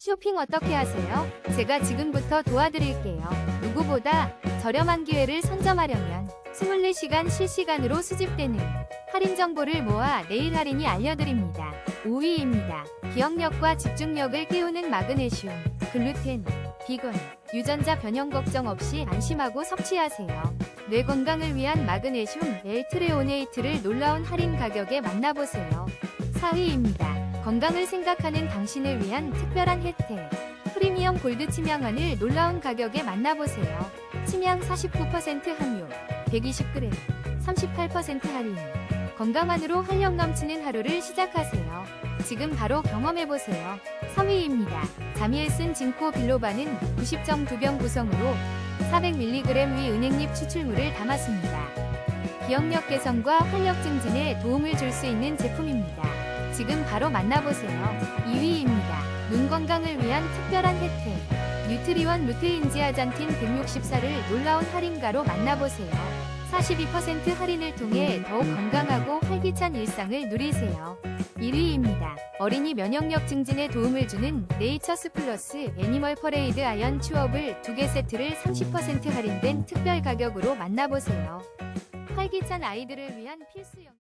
쇼핑 어떻게 하세요? 제가 지금부터 도와드릴게요. 누구보다 저렴한 기회를 선점하려면 24시간 실시간으로 수집되는 할인 정보를 모아 내일 할인이 알려드립니다. 5위입니다. 기억력과 집중력을 깨우는 마그네슘, 글루텐, 비건, 유전자 변형 걱정 없이 안심하고 섭취하세요. 뇌 건강을 위한 마그네슘 L트레오네이트를 놀라운 할인 가격에 만나보세요. 4위입니다. 건강을 생각하는 당신을 위한 특별한 혜택. 프리미엄 골드 침양환을 놀라운 가격에 만나보세요. 침양 49% 함유, 120g, 38% 할인. 건강한으로 활력 넘치는 하루를 시작하세요. 지금 바로 경험해보세요. 3위입니다. 자미에슨 징코 빌로바는 90정 두병 구성으로 400mg 위 은행잎 추출물을 담았습니다. 기억력 개선과 활력 증진에 도움을 줄 수 있는 제품입니다. 지금 바로 만나보세요. 2위입니다. 눈 건강을 위한 특별한 혜택. 뉴트리원 루테인지 아잔틴 164를 놀라운 할인가로 만나보세요. 42% 할인을 통해 더욱 건강하고 활기찬 일상을 누리세요. 1위입니다. 어린이 면역력 증진에 도움을 주는 네이처스 플러스 애니멀 퍼레이드 아연 추업을 2개 세트를 30% 할인된 특별 가격으로 만나보세요. 활기찬 아이들을 위한 필수용